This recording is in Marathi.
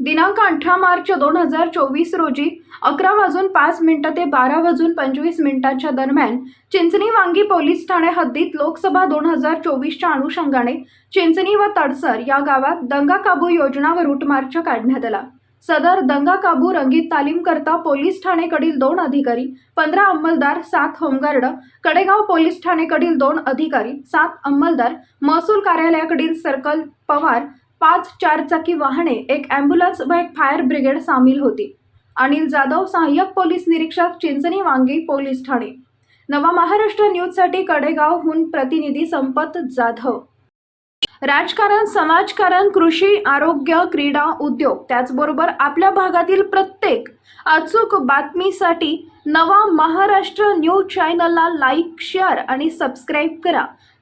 दिनांक अठरा मार्च दोन हजार चोवीस रोजी अकरा वाजून पाच मिनिटं ते बारा वाजून पंचवीस मिनिटांच्या दरम्यान चिंचणी वांगी पोलीस ठाणे हद्दीत लोकसभा दोन हजार चोवीसच्या अनुषंगाने चिंचणी व तडसर या गावात दंगा काबू योजना व रूट मार्च काढण्यात आला. सदर दंगा काबू रंगीत तालीम करता पोलीस ठाणेकडील दोन अधिकारी पंधरा अंमलदार सात होमगार्ड कडेगाव पोलीस ठाणेकडील दोन अधिकारी सात अंमलदार महसूल कार्यालयाकडील सर्कल पवार पाच चारचाकी वाहने एक अँब्युलन्स व एक फायर ब्रिगेड सामील होती. अनिल जाधव सहाय्यक पोलीस निरीक्षक चिंचणी वांगी पोलीस ठाणे. नवा महाराष्ट्र न्यूजसाठी कडेगावहून प्रतिनिधी संपत जाधव. राजकारण समाजकारण कृषी आरोग्य क्रीडा उद्योग त्याचबरोबर आपल्या भागातील प्रत्येक अचूक बातमीसाठी नवा महाराष्ट्र न्यूज चॅनलला लाईक शेअर आणि सबस्क्राईब करा.